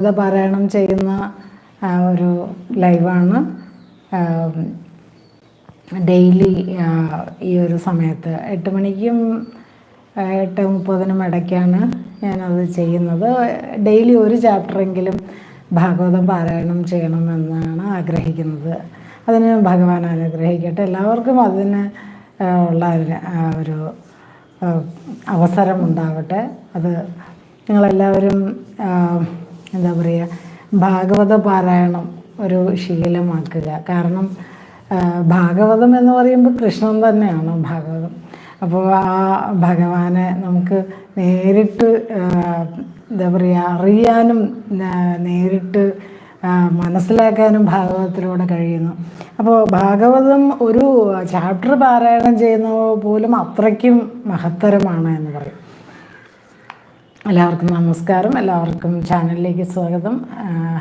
ഇത് പാരായണം ചെയ്യുന്ന ഒരു ലൈവാണ്. ഡെയിലി ഈ ഒരു സമയത്ത് എട്ട് മണിക്കും എട്ട് മുപ്പതിനും ഇടയ്ക്കാണ് ഞാനത് ചെയ്യുന്നത്. ഡെയിലി ഒരു ചാപ്റ്ററെങ്കിലും ഭാഗവതം പാരായണം ചെയ്യണമെന്നാണ് ആഗ്രഹിക്കുന്നത്. അതിന് ഭഗവാൻ അനുഗ്രഹിക്കട്ടെ. എല്ലാവർക്കും അതിന് ഉള്ള ഒരു- അവസരം ഉണ്ടാവട്ടെ. അത് നിങ്ങളെല്ലാവരും എന്താ പറയുക ഭാഗവത പാരായണം ഒരു ശീലമാക്കുക. കാരണം ഭാഗവതം എന്ന് പറയുമ്പോൾ കൃഷ്ണൻ തന്നെയാണ് ഭാഗവതം. അപ്പോൾ ആ ഭഗവാനെ നമുക്ക് നേരിട്ട് എന്താ പറയുക അറിയാനും നേരിട്ട് മനസ്സിലാക്കാനും ഭാഗവതത്തിലൂടെ കഴിയുന്നു. അപ്പോൾ ഭാഗവതം ഒരു ചാപ്റ്റർ പാരായണം ചെയ്യുന്ന പോലും അത്രയ്ക്കും മഹത്തരമാണ് എന്ന് പറയും. എല്ലാവർക്കും നമസ്കാരം. എല്ലാവർക്കും ചാനലിലേക്ക് സ്വാഗതം.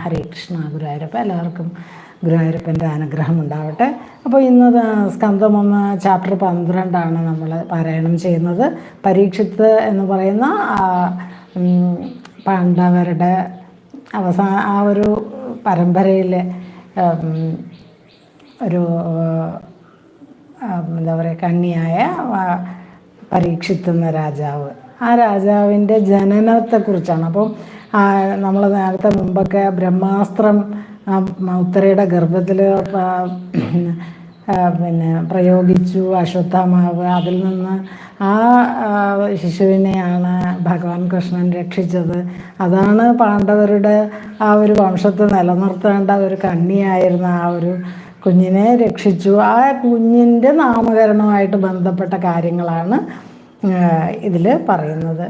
ഹരേ കൃഷ്ണ ഗുരുവായൂരപ്പ. എല്ലാവർക്കും ഗുരുവായൂരപ്പന്റെ അനുഗ്രഹം ഉണ്ടാവട്ടെ. അപ്പോൾ ഇന്ന് സ്കന്ധം ഒന്ന് ചാപ്റ്റർ പന്ത്രണ്ടാണ് നമ്മൾ പാരായണം ചെയ്യുന്നത്. പരീക്ഷിത്ത് എന്ന് പറയുന്ന പാണ്ഡവരുടെ അവസാന ആ ഒരു പരമ്പരയിലെ ഒരു എന്താ പറയുക കണ്ണിയായ പരീക്ഷിത്തുന്ന രാജാവ്. ആ രാജാവിന്റെ ജനനത്തെക്കുറിച്ചാണ്. അപ്പം നമ്മൾ നേരത്തെ മുമ്പൊക്കെ ബ്രഹ്മാസ്ത്രം ഉത്തരയുടെ ഗർഭത്തിൽ പിന്നെ പ്രയോഗിച്ചു അശ്വത്ഥമാവ് അതിൽ നിന്ന് ആ, ശിശുവിനെയാണ് ഭഗവാൻ കൃഷ്ണൻ രക്ഷിച്ചത്. അതാണ് പാണ്ഡവരുടെ ആ ഒരു വംശത്തെ നിലനിർത്തേണ്ട ഒരു കണ്ണിയായിരുന്ന ആ ഒരു കുഞ്ഞിനെ രക്ഷിച്ചു. ആ കുഞ്ഞിന്റെ നാമകരണവുമായിട്ട് ബന്ധപ്പെട്ട കാര്യങ്ങളാണ് ഇതിൽ പറയുന്നത്.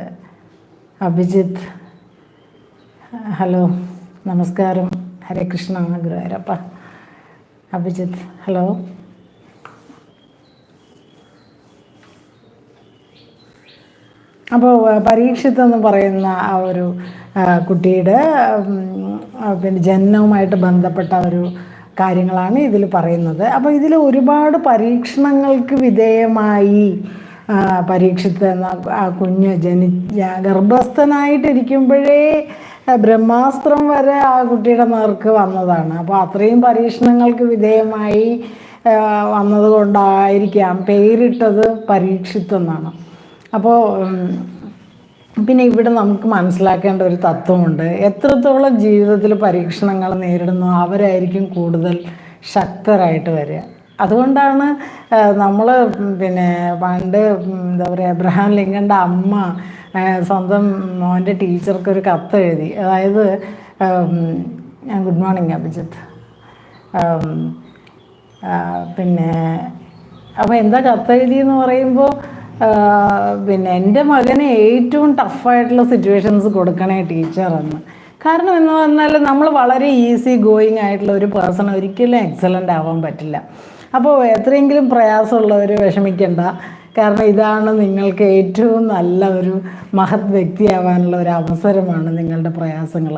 അഭിജിത്ത് ഹലോ നമസ്കാരം. ഹരേ കൃഷ്ണ ഗുരുവായൂരപ്പ. അഭിജിത്ത് ഹലോ. അപ്പോൾ പരീക്ഷിത്ത് എന്ന് പറയുന്ന ആ ഒരു കുട്ടിയുടെ പിന്നെ ജനനവുമായിട്ട് ബന്ധപ്പെട്ട ഒരു കാര്യങ്ങളാണ് ഇതിൽ പറയുന്നത്. അപ്പോൾ ഇതിൽ ഒരുപാട് പരീക്ഷണങ്ങൾക്ക് വിധേയമായി പരീക്ഷിത്ത് ആ കുഞ്ഞ് ജനി ഗർഭസ്ഥനായിട്ടിരിക്കുമ്പോഴേ ബ്രഹ്മാസ്ത്രം വരെ ആ കുട്ടിയുടെ നേർക്ക് വന്നതാണ്. അപ്പോൾ അത്രയും പരീക്ഷണങ്ങൾക്ക് വിധേയമായി വന്നതുകൊണ്ടായിരിക്കാം പേരിട്ടത് പരീക്ഷിത്തെന്നാണ് അപ്പോൾ പിന്നെ ഇവിടെ നമുക്ക് മനസ്സിലാക്കേണ്ട ഒരു തത്വമുണ്ട്. എത്രത്തോളം ജീവിതത്തിൽ പരീക്ഷണങ്ങൾ നേരിടുന്നു അവരായിരിക്കും കൂടുതൽ ശക്തരായിട്ട് വരിക. അതുകൊണ്ടാണ് നമ്മൾ പിന്നെ പണ്ട് എന്താ പറയുക എബ്രഹാം ലിങ്കന്റെ അമ്മ സ്വന്തം മോന്റെ ടീച്ചർക്ക് ഒരു കത്ത് എഴുതി അതായത് ഞാൻ ഗുഡ് മോർണിംഗ് അഭിജിത്ത്. പിന്നെ അപ്പോൾ എന്താ കത്തെഴുതിയെന്ന് പറയുമ്പോൾ പിന്നെ എന്റെ മകന് ഏറ്റവും ടഫായിട്ടുള്ള സിറ്റുവേഷൻസ് കൊടുക്കണേ ടീച്ചർ എന്ന് കാരണം എന്ന് പറഞ്ഞാൽ നമ്മൾ വളരെ ഈസി ഗോയിങ് ആയിട്ടുള്ള ഒരു പേഴ്സൺ ഒരിക്കലും എക്സലന്റ് ആവാൻ പറ്റില്ല. അപ്പോൾ എത്രയെങ്കിലും പ്രയാസമുള്ളവർ വിഷമിക്കേണ്ട. കാരണം ഇതാണ് നിങ്ങൾക്ക് ഏറ്റവും നല്ല ഒരു മഹത് വ്യക്തിയാവാനുള്ള ഒരു അവസരമാണ് നിങ്ങളുടെ പ്രയാസങ്ങൾ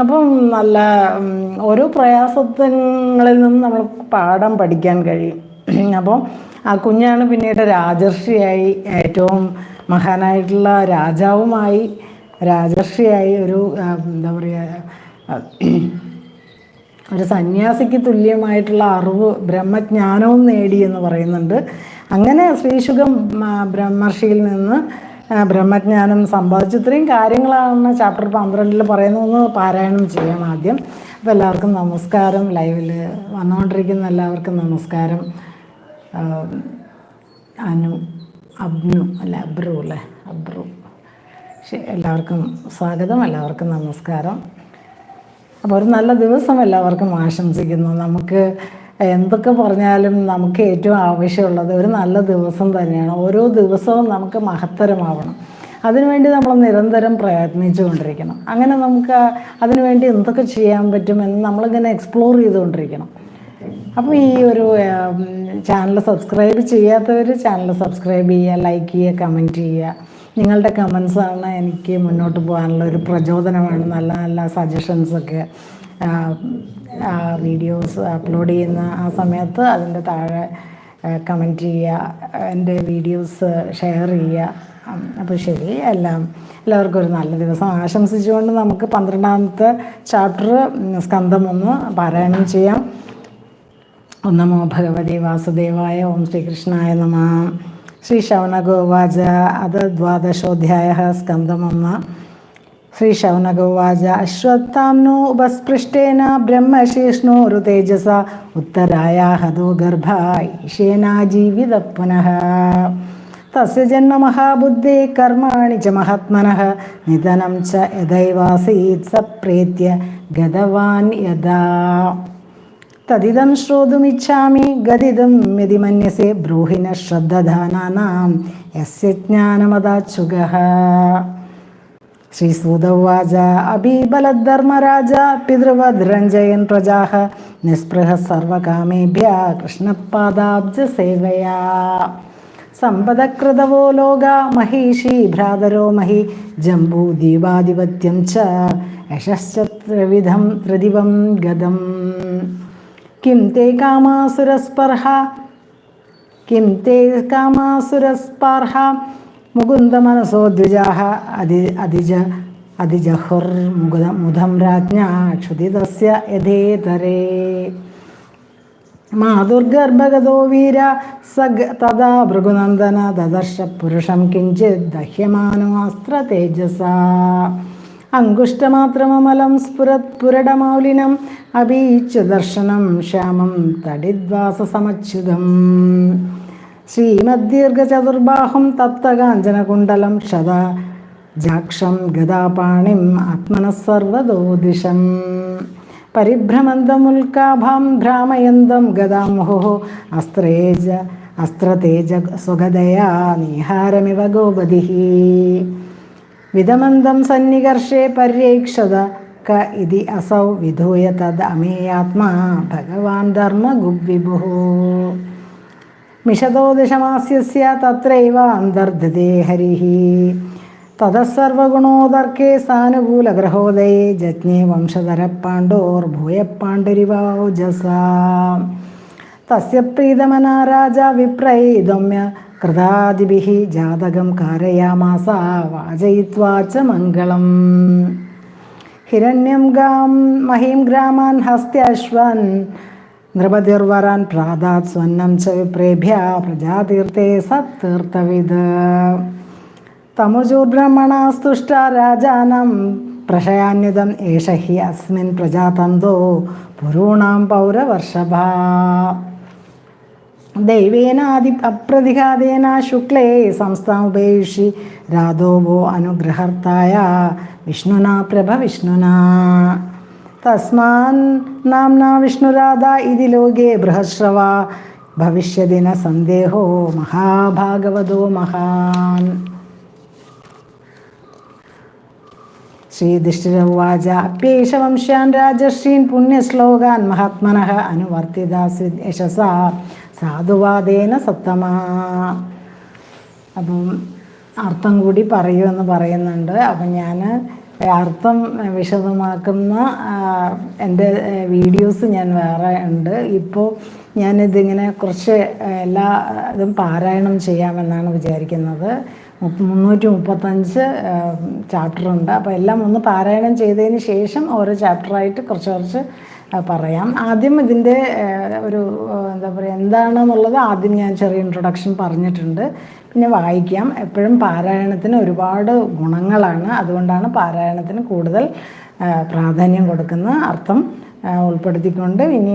അപ്പം നല്ല ഓരോ പ്രയാസങ്ങളിൽ നിന്നും നമ്മൾ പാഠം പഠിക്കാൻ കഴിയും. അപ്പം ആ കുഞ്ഞാണ് പിന്നീട് രാജർഷിയായി ഏറ്റവും മഹാനായിട്ടുള്ള രാജാവുമായി രാജർഷിയായി ഒരു എന്താ പറയുക ഒരു സന്യാസിക്ക് തുല്യമായിട്ടുള്ള അറിവ് ബ്രഹ്മജ്ഞാനവും നേടി എന്ന് പറയുന്നുണ്ട്. അങ്ങനെ ശ്രീശുഖം ബ്രഹ്മർഷിയിൽ നിന്ന് ബ്രഹ്മജ്ഞാനം സമ്പാദിച്ചു. ഇത്രയും കാര്യങ്ങളാണ് ചാപ്റ്റർ പന്ത്രണ്ടിൽ പറയുന്നതെന്ന് പാരായണം ചെയ്യാം ആദ്യം. അപ്പോൾ എല്ലാവർക്കും നമസ്കാരം. ലൈവിൽ വന്നുകൊണ്ടിരിക്കുന്ന എല്ലാവർക്കും നമസ്കാരം. അനു അബ്നു അല്ല അബ്രു അല്ലേ? അബ്രു. എല്ലാവർക്കും സ്വാഗതം. എല്ലാവർക്കും നമസ്കാരം. അപ്പോൾ ഒരു നല്ല ദിവസം എല്ലാവർക്കും ആശംസിക്കുന്നു. നമുക്ക് എന്തൊക്കെ പറഞ്ഞാലും നമുക്ക് ഏറ്റവും ആവശ്യമുള്ളത് ഒരു നല്ല ദിവസം തന്നെയാണ്. ഓരോ ദിവസവും നമുക്ക് മഹത്തരമാവണം. അതിനുവേണ്ടി നമ്മൾ നിരന്തരം പ്രയത്നിച്ചുകൊണ്ടിരിക്കണം. അങ്ങനെ നമുക്ക് അതിനുവേണ്ടി എന്തൊക്കെ ചെയ്യാൻ പറ്റും പറ്റുമെന്ന് നമ്മളിങ്ങനെ എക്സ്പ്ലോർ ചെയ്തുകൊണ്ടിരിക്കണം. അപ്പോൾ ഈ ഒരു ചാനൽ സബ്സ്ക്രൈബ് ചെയ്യാത്തവർ ചാനൽ സബ്സ്ക്രൈബ് ചെയ്യുക ലൈക്ക് ചെയ്യുക കമന്റ് ചെയ്യുക. നിങ്ങളുടെ കമൻസാണ് എനിക്ക് മുന്നോട്ട് പോകാനുള്ള ഒരു പ്രചോദനമാണ്. നല്ല നല്ല സജഷൻസൊക്കെ വീഡിയോസ് അപ്ലോഡ് ചെയ്യുന്ന ആ സമയത്ത് അതിന്റെ താഴെ കമന്റ് ചെയ്യുക എന്റെ വീഡിയോസ് ഷെയർ ചെയ്യുക. അപ്പോൾ ശരി എല്ലാം എല്ലാവർക്കും ഒരു നല്ല ദിവസം. ആശംസിച്ചുകൊണ്ട് നമുക്ക് പന്ത്രണ്ടാമത്തെ ചാപ്റ്റർ സ്കന്ധം ഒന്ന് പാരായണം ചെയ്യാം. ഓം നമോ ഭഗവതി വാസുദേവായ ഓം ശ്രീകൃഷ്ണായ നമ. श्रीशौनगोवाच अथ द्वादशोऽध्यायः स्कन्दमम्म। श्रीशौनगोवाच अश्वत्थाम्नो उपस्पृष्टेन ऋतेजस उत्तराया हतो गर्भा ईशेनाजीवितः पुनः। तस्य जन्म महाबुद्धे कर्माणि च महात्मनः। निधनं च यदैवासीत् स प्रेत्य गतवान् यदा। ഇച്ഛാമി ശ്രോതുമിച്ഛാമി ഗതിതം യതി മന്യസേ ബ്രൂഹിന ശ്രദ്ധധാനാനാം. യസ്യ ജ്ഞാനമതാച്ഛുഗഃ ശ്രീസൂതവാച അബീബലധർമ്മരാജ പിതൃവദ്രഞ്ജയൻ പ്രജാ. നിസ്പൃഹ സർവകാമേഭ്യ കൃഷ്ണപാദാബ്ജ സേവയാ സമ്പദകൃതവോ ലോക മഹീഷി ഭ്രാതരോ മഹി ജംബൂദ്വീപാധിപത്യം ച. യശ്ച ത്രിവിധം ത്രിദിവം ഗതം. കിം തേ കാമാസുരസ്പർഹ? കിം തേ കാമാസുരസ്പർഹ? മുകുന്ദമനസോ ദ്വിജാഹ അതി അതിജ അതിജഹുർമുകുത മുഖം രാജ്ഞ ക്ഷുതിതസ്യ യഥേതരേ. മാതുർഗർഭഗതോ വീര സഗ് തഥാ ഭൃഗുനന്ദന ദദർശ പുരുഷം കിഞ്ചിത് ദഹ്യമാനോ അസ്ത്രതേജസ അങ്കുഷ്ടമാത്രമമലം സ്ഫുരത് പുരടമൗലിനം അപീച്ച് ദർശനം ശ്യാമം തടിദ്വാസസമച്യുതം. ശ്രീമദ്ദീർഘചതുർബാഹും തപ്തകാഞ്ചനകുണ്ടലം ക്ഷത ജാക്ഷം ഗതാപാണിം ആത്മനസർവദോദിശം പരിഭ്രമന്തമുൽക്കാഭാം ഭ്രാമയന്തം ഗതാമുഹോ അസ്ത്രേജ അസ്ത്രതേജ സ്വഗതയാ നിഹാരമിവ ഗോപതിः വിധമന്തം സന്നികർഷേ പര്യേക്ഷത ക ഇതി അസൗ വിധൂയ തദ് അമേയാത്മാ ഭഗവാൻ ധർമ്മഗുവിഭുः മിഷതോദിശമാസ്യസ്യ തത്രൈവ അന്തർദ്ധതേ ഹരിः. തതസർവഗുണോദർക്കേ സാനുകൂലഗ്രഹോദയേ ജജ്ഞേ വംശധര പാണ്ഡോർഭൂയപ്പാണ്ഡരിവോജസ തസ്യ പ്രീതമനാ വിപ്രൈ വിപ്രൈദമ്യ കൃതാദിഭിः ജാതകം കാരയാമാസ വാചയിത്വാ ച മംഗളം. ഹിരണ്യം ഗാം മഹീം ഗ്രാമാൻ ഹസ്ത്യശ്വൻ നൃപതിർവരാൻ പ്രാതാത് സ്വന്നം ച വിപ്രേഭ്യ പ്രജാതീർത്ഥേ സത്തീർത്ഥവിത് തമുജുർബ്രഹ്മണാസ്തുഷ്ട രാജാനം പ്രശയാന്യുതം ഏഷ ഹി അസ്മിൻ പ്രജാതന്തോ പുരൂണാം പൗരവർഷഭ. ദൈവേനാദി അപ്രതിഘാതേന ശുക്ലേ സംസ്ഥാമുപേക്ഷി രാധോവോ അനുഗ്രഹർത്തായ വിഷ്ണുനാ പ്രഭ വിഷ്ണുനാ തസ്മാൻ നാംനാ വിഷ്ണുരാധ ഇതി ലോകേ ബൃഹശ്രവ ഭവിഷ്യദിന സന്ദേഹോ മഹാഭാഗവതോ മഹാൻ ശ്രീധിഷ്ഠിരവാച അപ്യേഷ വംശാൻ രാജർഷീൻ പുണ്യശ്ലോകാൻ മഹാത്മനഃ അനുവർത്തിതാസി യശസ സാധുവാദേന സത്തമാ. അപ്പം അർത്ഥം കൂടി പറയുമെന്ന് പറയുന്നുണ്ട്. അപ്പം ഞാൻ അർത്ഥം വിശദമാക്കുന്ന എന്റെ വീഡിയോസ് ഞാൻ വേറെ ഉണ്ട്. ഇപ്പോൾ ഞാനിതിങ്ങനെ കുറച്ച് എല്ലാ ഇതും പാരായണം ചെയ്യാമെന്നാണ് വിചാരിക്കുന്നത്. മുന്നൂറ്റി മുപ്പത്തഞ്ച് ചാപ്റ്ററുണ്ട്. അപ്പോൾ എല്ലാം ഒന്ന് പാരായണം ചെയ്തതിന് ശേഷം ഓരോ ചാപ്റ്ററായിട്ട് കുറച്ച് കുറച്ച് പറയാം. ആദ്യം ഇതിന്റെ ഒരു എന്താ പറയുക എന്താണെന്നുള്ളത് ആദ്യം ഞാൻ ചെറിയ ഇൻട്രൊഡക്ഷൻ പറഞ്ഞിട്ടുണ്ട്. പിന്നെ വായിക്കാം. എപ്പോഴും പാരായണത്തിന് ഒരുപാട് ഗുണങ്ങളാണ്. അതുകൊണ്ടാണ് പാരായണത്തിന് കൂടുതൽ പ്രാധാന്യം കൊടുക്കുന്ന അർത്ഥം ഉൾപ്പെടുത്തിക്കൊണ്ട് ഇനി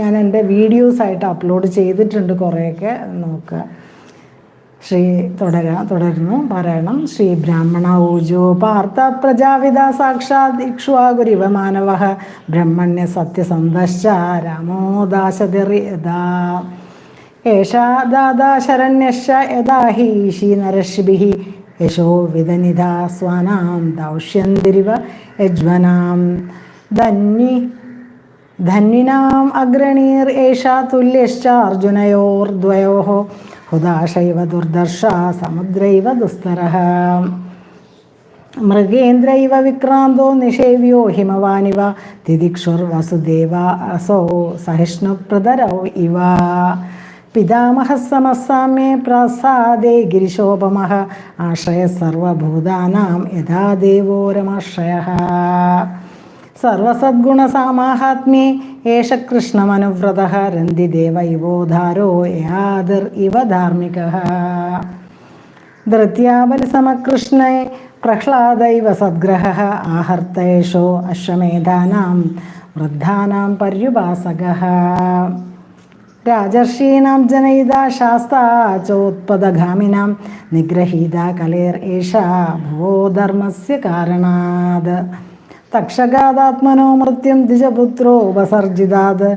ഞാൻ എന്റെ വീഡിയോസായിട്ട് അപ്ലോഡ് ചെയ്തിട്ടുണ്ട് കുറേയൊക്കെ നോക്കുക. ശ്രീ തുടര തുടരുന്നു. പാരായണം. ശ്രീ ബ്രാഹ്മണ ഊജോ പാർത്ഥ പ്രജാവിത സാക്ഷാത് ഇക്ഷ്വാഗുരിവ മാനവ ബ്രഹ്മണ്യ സത്യസന്ധശ്ച രാമോ ദാശതിറിയതാ ഏഷാ ദാദാ ശരണ്യശ്ച യഥാ ഹി ഈശി നരഷിഭി യശോ വിധനിധ സ്വാനാം ദൗഷ്യന്തിരിവ യജ്വനാം. ധന്യി ധന്വിനാം അഗ്രണീർ ഏഷാ തുല്യശ്ച അർജുനയോർദ്വയോः ഹുദാശൈവ ദുർദർശ സമുദ്രൈവ ദുസ്തര. മൃഗേന്ദ്രൈവ വിക്രാന്തോ നിഷേവ്യോ ഹിമവാനിവ തിദിക്ഷുർ വസുദേവ അസോ സഹിഷ്ണുപ്രതരൗ ഇവ. പിതാമഹസമസാമ്യേ പ്രസാദേ ഗിരിശോപമ ആശ്രയ സർവഭൂതാനാം യഥാ ദേവോ രമാശ്രയ സർവസദ്ഗുണസാമാഹാത്മ്യേ ഏഷ കൃഷ്ണമനുവ്രത രന്തിദേവ ഇവോധാരോ യാതിർ ഇവ ധാർമ്മിക ധൃത്യാബലിസമകൃഷ്ണേ പ്രഹ്ലാദൈവ സദ്ഗ്രഹ ആഹർത്തേഷോ അശ്വമേധാനാം വൃദ്ധാനാം പര്യുപാസക രാജർഷീണാം ജനയിത ശാസ്താ ചോത്പദഗാമിനാം നിഗ്രഹീത കലേർ ഏഷ ഭുവോ ധർമ്മസ്യ കാരണാത് തക്ഷകാദാത്മനോ മൃത്യം ദ്വിജപുത്രോ ഉപസർജിതാത്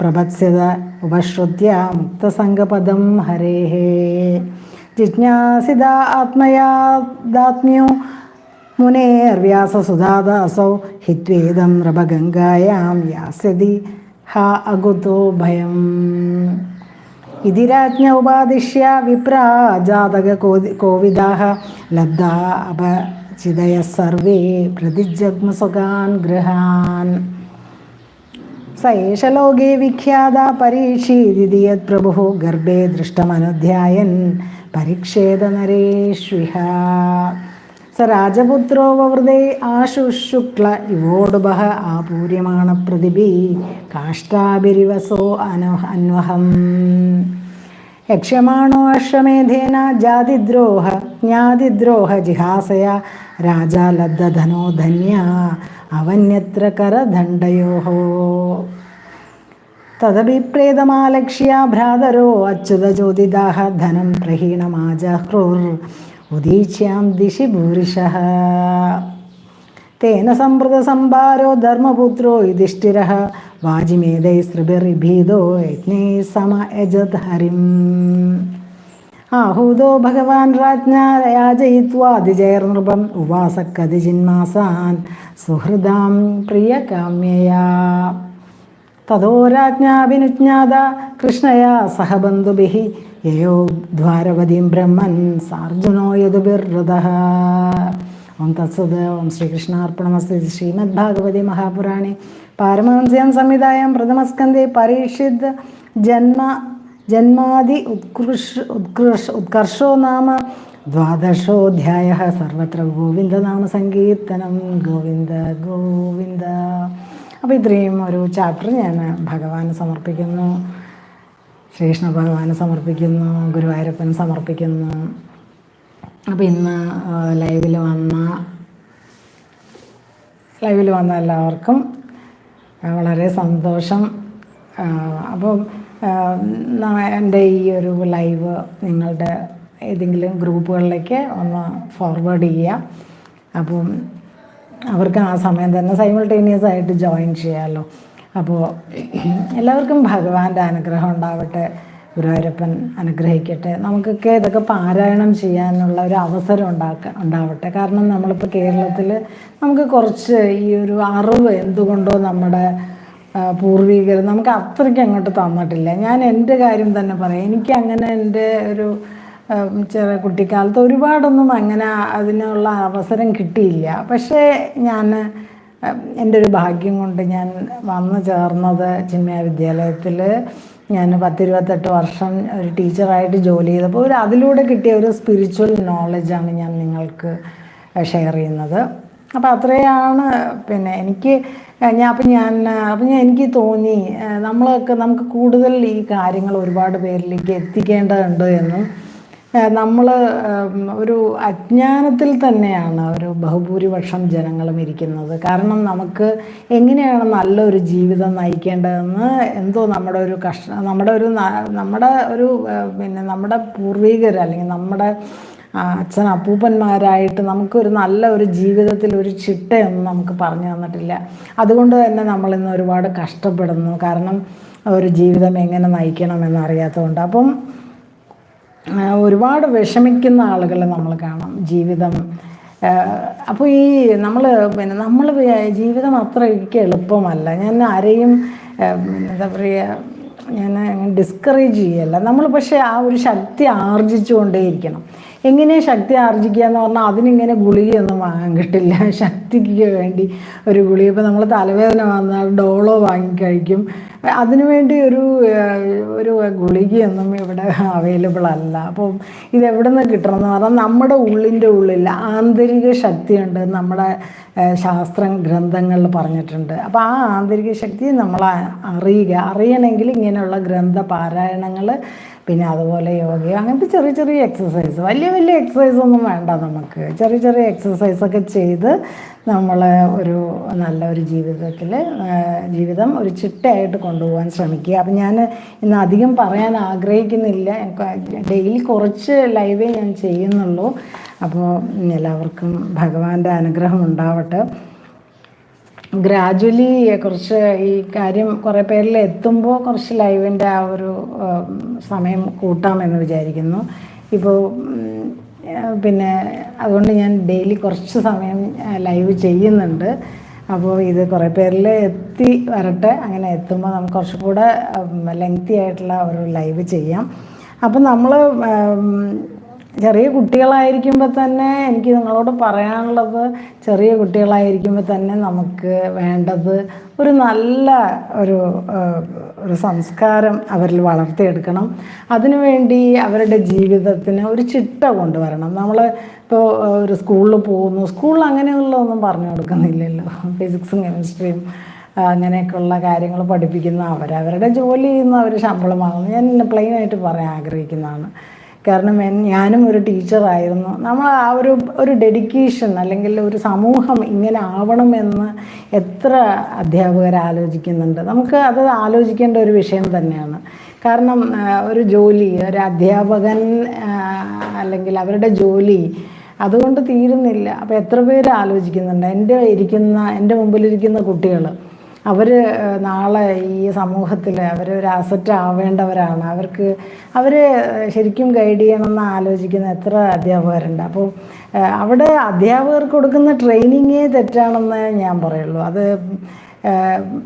പ്രഭത്സ്യത ഉപശ്രുത്യ മുക്തസംഗപദം ഹരേः ജിജ്ഞാസിത ആത്മയാദാത്മ്യോ മുനേർവ്യാസസുധാദാസൗ ഹിത്വേദം നൃപഗംഗായാം യാസ്യതി ഹ അകുതോ ഭയം. ഇതി രാജ്ഞ ഉപാദിശ്യ വിപ്രാ ജാതക കോവിദാഹ ലബ്ധാ അപചിതയ സർവേ പ്രതിജഗ്മസുഖാൻ ഗൃഹാൻ. സ ഏഷ ലോകേ വിഖ്യാത പരീക്ഷീതി യത് പ്രഭു ഗർഭേ ദൃഷ്ടമനുധ്യായൻ പരീക്ഷേത നരേഷ്വിഹ. സ രാജപുത്രോ വവൃതേ ആശുശുക്ല ഇവോടുബഹ ആപൂര്യമാണ പ്രതിഭി കാഷ്ടാഭിരിവസോ അനു അന്വഹം. യക്ഷ്യമാണോ അശ്വമേധേന? ജാതിദ്രോഹ ജ്ഞാതിദ്രോഹ ജിഹാസയ രാജാ ലബ്ധധനോ ധന്യ അവന്യത്ര കരദണ്ഡയോ തദഭിപ്രേതമാലക്ഷ്യ ഭ്രാതരോ അച്യുതജ്യോതിദാഹ ധനം പ്രഹീണമാജഹ്രുർ ഉദീക്ഷ്യാം ദിശി ഭൂരിശഃ. തേന സംവൃതസംഭാരോ ധർമ്മപുത്രോ യുധിഷ്ഠിര വാജിമേധൈസ്ത്രിഭിർഭീതോ യജ്ഞൈ സമ യജത് ഹരിം. ആഹൂതോ ഭഗവാൻ രാജ്ഞായാജയിത്വാതിജയർനൃപം ഉവാസക്കതിജിന്മാസാൻ സുഹൃദാം പ്രിയകാമ്യയാ. തതോ രാജ്ഞാഭിനുജ്ഞാത കൃഷ്ണയാ സഹ ബന്ധുഭിः യയോ ദ്വാരവതിം ബ്രഹ്മൻ സാർജുനോ യദുഭിർഹൃതः ഓം തത്സത് ഓം ശ്രീകൃഷ്ണാർപ്പണമസ്തു ശ്രീമദ് ഭാഗവതി മഹാപുരാണി. പാരമഹംസ്യം സംവിധായം പ്രഥമസ്കന്ധി പരീക്ഷിത് ജന്മ ജന്മാദി ഉത്കൃഷ് ഉത്കൃഷ് ഉത്കർഷോ നാമ ദ്വാദശോധ്യായ സർവത്ര ഗോവിന്ദനാമ സങ്കീർത്തനം. ഗോവിന്ദ ഗോവിന്ദ. അപ്പോൾ ഇത്രയും ഒരു ചാപ്റ്റർ ഞാൻ ഭഗവാന് സമർപ്പിക്കുന്നു. ശ്രീകൃഷ്ണ ഭഗവാന് സമർപ്പിക്കുന്നു. ഗുരുവായൂരപ്പൻ സമർപ്പിക്കുന്നു. അപ്പോൾ ഇന്ന് ലൈവിൽ വന്ന ലൈവിൽ വന്ന എല്ലാവർക്കും വളരെ സന്തോഷം. അപ്പം എന്റെ ഈ ഒരു ലൈവ് നിങ്ങളുടെ ഏതെങ്കിലും ഗ്രൂപ്പുകളിലേക്ക് ഒന്ന് ഫോർവേഡ് ചെയ്യുക അപ്പം അവർക്ക് ആ സമയം തന്നെ സൈമിൾട്ടേനിയസ് ആയിട്ട് ജോയിൻ ചെയ്യാമല്ലോ അപ്പോൾ എല്ലാവർക്കും ഭഗവാന്റെ അനുഗ്രഹം ഉണ്ടാവട്ടെ. ഗുരുവായൂരപ്പൻ അനുഗ്രഹിക്കട്ടെ. നമുക്കൊക്കെ ഇതൊക്കെ പാരായണം ചെയ്യാനുള്ള ഒരു അവസരം ഉണ്ടാക്ക ഉണ്ടാവട്ടെ. കാരണം നമ്മളിപ്പോൾ കേരളത്തിൽ നമുക്ക് കുറച്ച് ഈ ഒരു അറിവ് എന്തുകൊണ്ടോ നമ്മുടെ പൂർവികർ നമുക്ക് അത്രയ്ക്ക് അങ്ങോട്ട് തന്നിട്ടില്ല. ഞാൻ എന്റെ കാര്യം തന്നെ പറയാം. എനിക്ക് അങ്ങനെ എന്റെ ഒരു ചെറിയ കുട്ടിക്കാലത്ത് ഒരുപാടൊന്നും അങ്ങനെ അതിനുള്ള അവസരം കിട്ടിയില്ല. പക്ഷേ ഞാൻ എന്റെ ഒരു ഭാഗ്യം കൊണ്ട് ഞാൻ വന്നു ചേർന്നത് ചിന്മയ വിദ്യാലയത്തിൽ ഞാൻ പത്തിരുപത്തെട്ട് വർഷം ഒരു ടീച്ചറായിട്ട് ജോലി ചെയ്തപ്പോൾ ഒരു അതിലൂടെ കിട്ടിയ ഒരു സ്പിരിച്വൽ നോളജാണ് ഞാൻ നിങ്ങൾക്ക് ഷെയർ ചെയ്യുന്നത്. അപ്പോൾ അത്രയാണ് പിന്നെ എനിക്ക് ഞാൻ അപ്പം ഞാൻ അപ്പം ഞാൻ എനിക്ക് തോന്നി നമ്മളൊക്കെ നമുക്ക് കൂടുതൽ ഈ കാര്യങ്ങൾ ഒരുപാട് പേരിലേക്ക് എത്തിക്കേണ്ടതുണ്ട് എന്നും നമ്മൾ ഒരു അജ്ഞാനത്തിൽ തന്നെയാണ് ഒരു ബഹുഭൂരിപക്ഷം ജനങ്ങളും ഇരിക്കുന്നത്. കാരണം നമുക്ക് എങ്ങനെയാണ് നല്ലൊരു ജീവിതം നയിക്കേണ്ടതെന്ന് എന്തോ നമ്മുടെ ഒരു കഷ്ട നമ്മുടെ ഒരു നമ്മുടെ ഒരു പിന്നെ നമ്മുടെ പൂർവികർ അല്ലെങ്കിൽ നമ്മുടെ അച്ഛൻ അപ്പൂപ്പന്മാരായിട്ട് നമുക്കൊരു നല്ല ഒരു ജീവിതത്തിൽ ഒരു ചിട്ടയൊന്നും നമുക്ക് പറഞ്ഞു തന്നിട്ടില്ല. അതുകൊണ്ട് തന്നെ നമ്മളിന്ന് ഒരുപാട് കഷ്ടപ്പെടുന്നു. കാരണം ഒരു ജീവിതം എങ്ങനെ നയിക്കണമെന്ന് അറിയാത്തതുകൊണ്ട്. അപ്പം ഒരുപാട് വിഷമിക്കുന്ന ആളുകളെ നമ്മൾ കാണാം ജീവിതം. അപ്പോൾ ഈ നമ്മൾ പിന്നെ നമ്മൾ ജീവിതം അത്രയ്ക്ക് എളുപ്പമല്ല. ഞാൻ ആരെയും എന്താ പറയുക ഞാൻ ഡിസ്കറേജ് ചെയ്യല്ല. നമ്മൾ പക്ഷേ ആ ഒരു ശക്തി ആർജിച്ചുകൊണ്ടേയിരിക്കണം. എങ്ങനെ ശക്തി ആർജിക്കുക എന്ന് പറഞ്ഞാൽ അതിനിങ്ങനെ ഗുളികയൊന്നും വാങ്ങാൻ കിട്ടില്ല. ശക്തിക്ക് വേണ്ടി ഒരു ഗുളി ഇപ്പോൾ നമ്മൾ തലവേദന വന്നാൽ ഡോളോ വാങ്ങിക്കഴിക്കും അതിനുവേണ്ടി ഒരു ഒരു ഗുളികയൊന്നും ഇവിടെ അവൈലബിൾ അല്ല. അപ്പം ഇതെവിടെ നിന്ന് കിട്ടണം എന്ന് പറഞ്ഞാൽ നമ്മുടെ ഉള്ളിന്റെ ഉള്ളിൽ ആന്തരിക ശക്തിയുണ്ട് നമ്മുടെ ശാസ്ത്ര ഗ്രന്ഥങ്ങളിൽ പറഞ്ഞിട്ടുണ്ട്. അപ്പോൾ ആ ആന്തരിക ശക്തി നമ്മൾ അറിയുക. അറിയണമെങ്കിൽ ഇങ്ങനെയുള്ള ഗ്രന്ഥ പാരായണങ്ങൾ പിന്നെ അതുപോലെ യോഗ അങ്ങനത്തെ ചെറിയ ചെറിയ എക്സസൈസ് വലിയ വലിയ എക്സസൈസ് ഒന്നും വേണ്ട നമുക്ക്. ചെറിയ ചെറിയ എക്സസൈസൊക്കെ ചെയ്ത് നമ്മൾ ഒരു നല്ല ഒരു ജീവിതത്തിൽ ജീവിതം ഒരു ചിട്ടയായിട്ട് കൊണ്ടുപോകാൻ ശ്രമിക്കുക. അപ്പം ഞാൻ ഇന്ന് അധികം പറയാൻ ആഗ്രഹിക്കുന്നില്ല. ഡെയിലി കുറച്ച് ലൈവേ ഞാൻ ചെയ്യുന്നുള്ളൂ. അപ്പോൾ എല്ലാവർക്കും ഭഗവാന്റെ അനുഗ്രഹം ഉണ്ടാവട്ടെ. ഗ്രാജുവലി കുറച്ച് ഈ കാര്യം കുറേ പേരിൽ എത്തുമ്പോൾ കുറച്ച് ലൈവിന്റെ ആ ഒരു സമയം കൂട്ടാമെന്ന് വിചാരിക്കുന്നു. ഇപ്പോൾ പിന്നെ അതുകൊണ്ട് ഞാൻ ഡെയിലി കുറച്ച് സമയം ലൈവ് ചെയ്യുന്നുണ്ട്. അപ്പോൾ ഇത് കുറേ പേരിൽ എത്തി വരട്ടെ അങ്ങനെ എത്തുമ്പോൾ നമുക്ക് കുറച്ചും കൂടെ ലെങ്തി ആയിട്ടുള്ള ഒരു ലൈവ് ചെയ്യാം. അപ്പം നമ്മൾ ചെറിയ കുട്ടികളായിരിക്കുമ്പോൾ തന്നെ എനിക്ക് നിങ്ങളോട് പറയാനുള്ളത് ചെറിയ കുട്ടികളായിരിക്കുമ്പോൾ തന്നെ നമുക്ക് വേണ്ടത് ഒരു നല്ല ഒരു ഒരു സംസ്കാരം അവരിൽ വളർത്തിയെടുക്കണം. അതിനുവേണ്ടി അവരുടെ ജീവിതത്തിന് ഒരു ചിട്ട കൊണ്ടുവരണം. നമ്മൾ ഇപ്പോൾ ഒരു സ്കൂളിൽ പോകുന്നു. സ്കൂളിൽ അങ്ങനെയുള്ളതൊന്നും പറഞ്ഞു കൊടുക്കുന്നില്ലല്ലോ. ഫിസിക്സും കെമിസ്ട്രിയും അങ്ങനെയൊക്കെയുള്ള കാര്യങ്ങൾ പഠിപ്പിക്കുന്ന അവരവരുടെ ജോലി ചെയ്യുന്ന അവർ ശമ്പളം വാങ്ങുന്നു. ഞാൻ പ്ലെയിനായിട്ട് പറയാൻ ആഗ്രഹിക്കുന്നതാണ്. കാരണം ഞാനും ഒരു ടീച്ചറായിരുന്നു. നമ്മൾ ആ ഒരു ഒരു ഡെഡിക്കേഷൻ അല്ലെങ്കിൽ ഒരു സമൂഹം ഇങ്ങനെ ആവണമെന്ന് എത്ര അധ്യാപകർ ആലോചിക്കുന്നുണ്ട്. നമുക്ക് അത് ആലോചിക്കേണ്ട ഒരു വിഷയം തന്നെയാണ്. കാരണം ഒരു ജോലി ഒരു അധ്യാപകൻ അല്ലെങ്കിൽ അവരുടെ ജോലി അതുകൊണ്ട് തീരുന്നില്ല. അപ്പോൾ എത്ര പേര് ആലോചിക്കുന്നുണ്ട്? എന്റെ ഇരിക്കുന്ന എന്റെ മുമ്പിലിരിക്കുന്ന കുട്ടികൾ അവർ നാളെ ഈ സമൂഹത്തിൽ അവർ ഒരു അസറ്റ് ആവേണ്ടവരാണ്. അവർക്ക് അവർ ശരിക്കും ഗൈഡ് ചെയ്യണമെന്ന് ആലോചിക്കുന്ന എത്ര അധ്യാപകരുണ്ട്. അപ്പോൾ അവിടെ അധ്യാപകർക്ക് കൊടുക്കുന്ന ട്രെയിനിങ്ങേ തെറ്റാണെന്ന് ഞാൻ പറയുള്ളൂ. അത്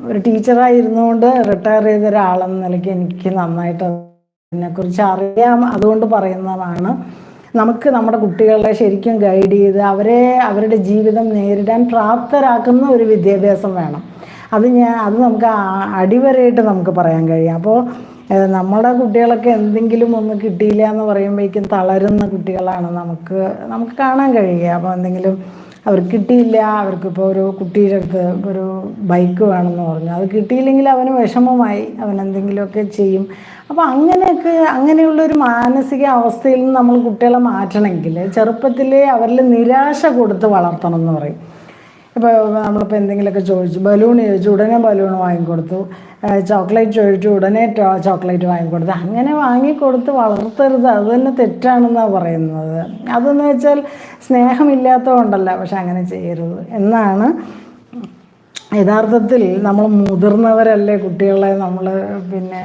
ഒരു ടീച്ചറായി ഇരുന്നുകൊണ്ട് റിട്ടയർ ചെയ്ത ഒരാളെന്ന നിലയ്ക്ക് എനിക്ക് നന്നായിട്ട് അതിനെക്കുറിച്ച് അറിയാം. അതുകൊണ്ട് പറയുന്നതാണ് നമുക്ക് നമ്മുടെ കുട്ടികളെ ശരിക്കും ഗൈഡ് ചെയ്ത് അവരെ അവരുടെ ജീവിതം നേരിടാൻ പ്രാപ്തരാക്കുന്ന ഒരു വിദ്യാഭ്യാസം വേണം. അത് ഞാൻ അത് നമുക്ക് അടിവരയായിട്ട് നമുക്ക് പറയാൻ കഴിയും. അപ്പോൾ നമ്മുടെ കുട്ടികളൊക്കെ എന്തെങ്കിലും ഒന്ന് കിട്ടിയില്ല എന്ന് പറയുമ്പോഴേക്കും തളരുന്ന കുട്ടികളാണ് നമുക്ക് നമുക്ക് കാണാൻ കഴിയുക. അപ്പോൾ എന്തെങ്കിലും അവർക്ക് കിട്ടിയില്ല അവർക്കിപ്പോൾ ഒരു കുട്ടിയുടെ അടുത്ത് ഒരു ബൈക്ക് വേണമെന്ന് പറഞ്ഞു. അത് കിട്ടിയില്ലെങ്കിൽ അവന് വിഷമമായി അവൻ എന്തെങ്കിലുമൊക്കെ ചെയ്യും. അപ്പോൾ അങ്ങനെയൊക്കെ അങ്ങനെയുള്ള ഒരു മാനസിക അവസ്ഥയിൽ നിന്ന് നമ്മൾ കുട്ടികളെ മാറ്റണമെങ്കിൽ ചെറുപ്പത്തിലേ അവരിൽ നിരാശ കൊടുത്ത് വളർത്തണം എന്ന് പറയും. ഇപ്പോൾ നമ്മളിപ്പോൾ എന്തെങ്കിലുമൊക്കെ ചോദിച്ചു. ബലൂൺ ചോദിച്ചു. ഉടനെ ബലൂൺ വാങ്ങിക്കൊടുത്തു. ചോക്ലേറ്റ് ചോദിച്ചു. ഉടനെ ചോക്ലേറ്റ് വാങ്ങിക്കൊടുത്തു. അങ്ങനെ വാങ്ങിക്കൊടുത്ത് വളർത്തരുത്. അത് തന്നെ തെറ്റാണെന്നാണ് പറയുന്നത്. അതെന്ന് വെച്ചാൽ സ്നേഹമില്ലാത്തതുകൊണ്ടല്ല പക്ഷെ അങ്ങനെ ചെയ്യരുത് എന്നാണ് യഥാർത്ഥത്തിൽ നമ്മൾ മുതിർന്നവരല്ലേ കുട്ടികളെ നമ്മൾ പിന്നെ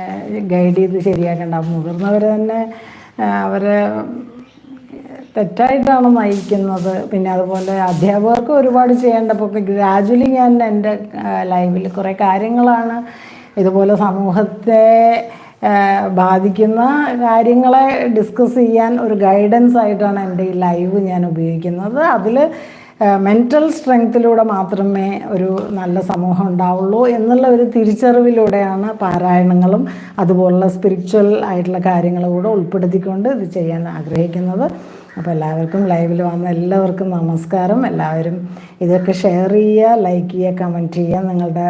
ഗൈഡ് ചെയ്ത് ശരിയാക്കേണ്ട. മുതിർന്നവർ തന്നെ അവരെ തെറ്റായിട്ടാണ് നയിക്കുന്നത്? പിന്നെ അതുപോലെ അധ്യാപകർക്ക് ഒരുപാട് ചെയ്യേണ്ടപ്പോൾ ഗ്രാജുവലി ഞാൻ എന്റെ ലൈവിൽ കുറേ കാര്യങ്ങളാണ് ഇതുപോലെ സമൂഹത്തെ ബാധിക്കുന്ന കാര്യങ്ങളെ ഡിസ്കസ് ചെയ്യാൻ ഒരു ഗൈഡൻസ് ആയിട്ടാണ് എന്റെ ഈ ലൈവ് ഞാൻ ഉപയോഗിക്കുന്നത്. അതിൽ മെന്റൽ സ്ട്രെങ്ത്തിലൂടെ മാത്രമേ ഒരു നല്ല സമൂഹം ഉണ്ടാവുള്ളൂ എന്നുള്ള ഒരു തിരിച്ചറിവിലൂടെയാണ് പാരായണങ്ങളും അതുപോലുള്ള സ്പിരിച്വൽ ആയിട്ടുള്ള കാര്യങ്ങളും കൂടെ ഉൾപ്പെടുത്തിക്കൊണ്ട് ഇത് ചെയ്യാൻ ആഗ്രഹിക്കുന്നത്. അപ്പോൾ എല്ലാവർക്കും ലൈവിൽ വന്ന എല്ലാവർക്കും നമസ്കാരം. എല്ലാവരും ഇതൊക്കെ ഷെയർ ചെയ്യുക ലൈക്ക് ചെയ്യുക കമന്റ് ചെയ്യുക. നിങ്ങളുടെ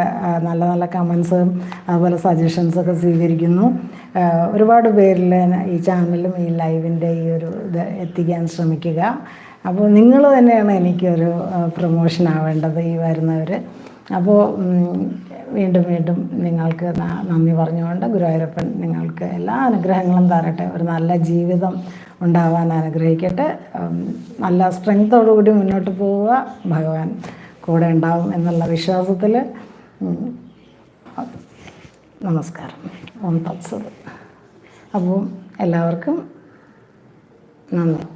നല്ല നല്ല കമൻസും അതുപോലെ സജഷൻസൊക്കെ സ്വീകരിക്കുന്നു. ഒരുപാട് പേരിൽ ഈ ചാനലും ഈ ലൈവിന്റെ ഈ ഒരു ഇത് എത്തിക്കാൻ ശ്രമിക്കുക. അപ്പോൾ നിങ്ങൾ തന്നെയാണ് എനിക്കൊരു പ്രൊമോഷൻ ആവേണ്ടത് ഈ വരുന്നവർ അപ്പോൾ വീണ്ടും വീണ്ടും നിങ്ങൾക്ക് നന്ദി പറഞ്ഞുകൊണ്ട് ഗുരുവായൂരപ്പൻ നിങ്ങൾക്ക് എല്ലാ അനുഗ്രഹങ്ങളും തരട്ടെ. ഒരു നല്ല ജീവിതം ഉണ്ടാവാൻ അനുഗ്രഹിക്കട്ടെ. നല്ല സ്ട്രെങ്ത്തോടുകൂടി മുന്നോട്ട് പോവുക. ഭഗവാൻ കൂടെ ഉണ്ടാവും എന്നുള്ള വിശ്വാസത്തിൽ നമസ്കാരം. ഓം തത്സത്. അപ്പോൾ എല്ലാവർക്കും നന്ദി.